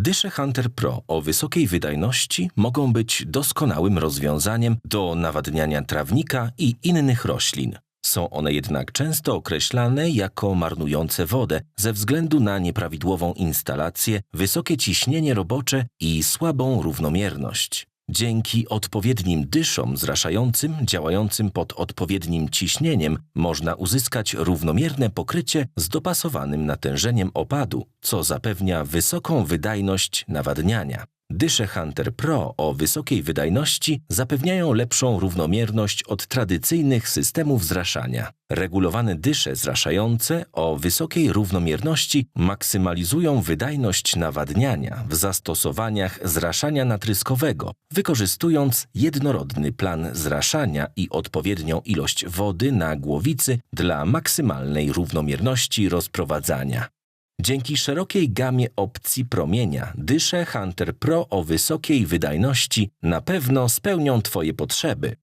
Dysze Hunter Pro o wysokiej wydajności mogą być doskonałym rozwiązaniem do nawadniania trawnika i innych roślin. Są one jednak często określane jako marnujące wodę ze względu na nieprawidłową instalację, wysokie ciśnienie robocze i słabą równomierność. Dzięki odpowiednim dyszom zraszającym działającym pod odpowiednim ciśnieniem można uzyskać równomierne pokrycie z dopasowanym natężeniem opadu, co zapewnia wysoką wydajność nawadniania. Dysze Hunter Pro o wysokiej wydajności zapewniają lepszą równomierność od tradycyjnych systemów zraszania. Regulowane dysze zraszające o wysokiej równomierności maksymalizują wydajność nawadniania w zastosowaniach zraszania natryskowego, wykorzystując jednorodny plan zraszania i odpowiednią ilość wody na głowicy dla maksymalnej równomierności rozprowadzania. Dzięki szerokiej gamie opcji promienia, dysze Hunter Pro o wysokiej wydajności na pewno spełnią Twoje potrzeby.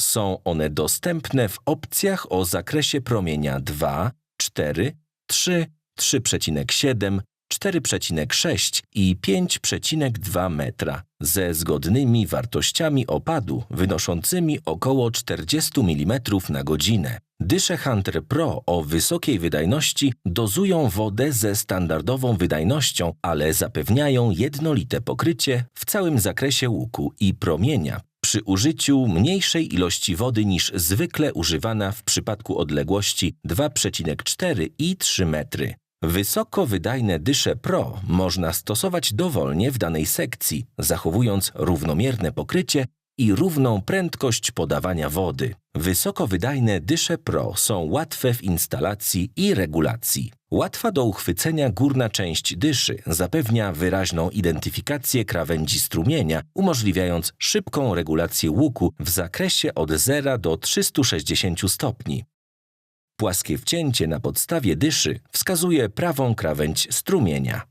Są one dostępne w opcjach o zakresie promienia 2, 4, 3, 3,7, 4,6 i 5,2 metra ze zgodnymi wartościami opadu wynoszącymi około 40 mm na godzinę. Dysze Hunter Pro o wysokiej wydajności dozują wodę ze standardową wydajnością, ale zapewniają jednolite pokrycie w całym zakresie łuku i promienia przy użyciu mniejszej ilości wody niż zwykle używana w przypadku odległości 2,4 i 3 metry. Wysoko wydajne dysze Pro można stosować dowolnie w danej sekcji, zachowując równomierne pokrycie i równą prędkość podawania wody. Wysoko wydajne dysze Pro są łatwe w instalacji i regulacji. Łatwa do uchwycenia górna część dyszy zapewnia wyraźną identyfikację krawędzi strumienia, umożliwiając szybką regulację łuku w zakresie od 0 do 360 stopni. Płaskie wcięcie na podstawie dyszy wskazuje prawą krawędź strumienia.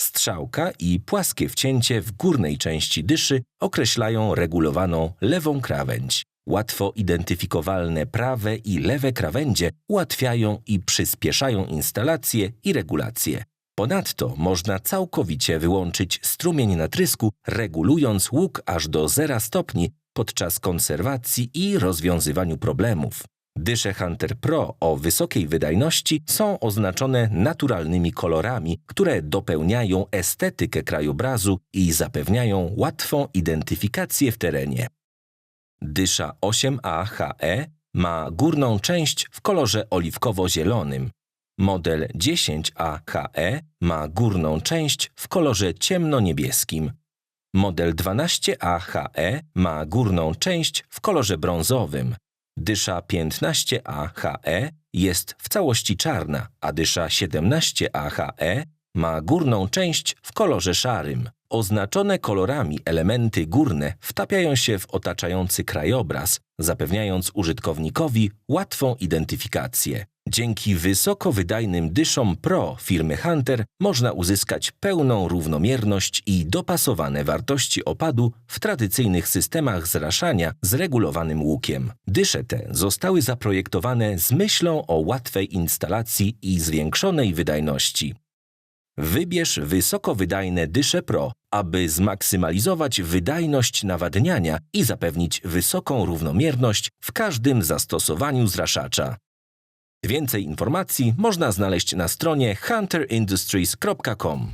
Strzałka i płaskie wcięcie w górnej części dyszy określają regulowaną lewą krawędź. Łatwo identyfikowalne prawe i lewe krawędzie ułatwiają i przyspieszają instalację i regulację. Ponadto można całkowicie wyłączyć strumień natrysku, regulując łuk aż do 0 stopni podczas konserwacji i rozwiązywaniu problemów. Dysze Hunter Pro o wysokiej wydajności są oznaczone naturalnymi kolorami, które dopełniają estetykę krajobrazu i zapewniają łatwą identyfikację w terenie. Dysza 8A HE ma górną część w kolorze oliwkowo-zielonym. Model 10A HE ma górną część w kolorze ciemno-niebieskim. Model 12A HE ma górną część w kolorze brązowym. Dysza 15A HE jest w całości czarna, a dysza 17A HE ma górną część w kolorze szarym. Oznaczone kolorami elementy górne wtapiają się w otaczający krajobraz, zapewniając użytkownikowi łatwą identyfikację. Dzięki wysoko wydajnym dyszom Pro firmy Hunter można uzyskać pełną równomierność i dopasowane wartości opadu w tradycyjnych systemach zraszania z regulowanym łukiem. Dysze te zostały zaprojektowane z myślą o łatwej instalacji i zwiększonej wydajności. Wybierz wysokowydajne dysze Pro, aby zmaksymalizować wydajność nawadniania i zapewnić wysoką równomierność w każdym zastosowaniu zraszacza. Więcej informacji można znaleźć na stronie hunterindustries.com.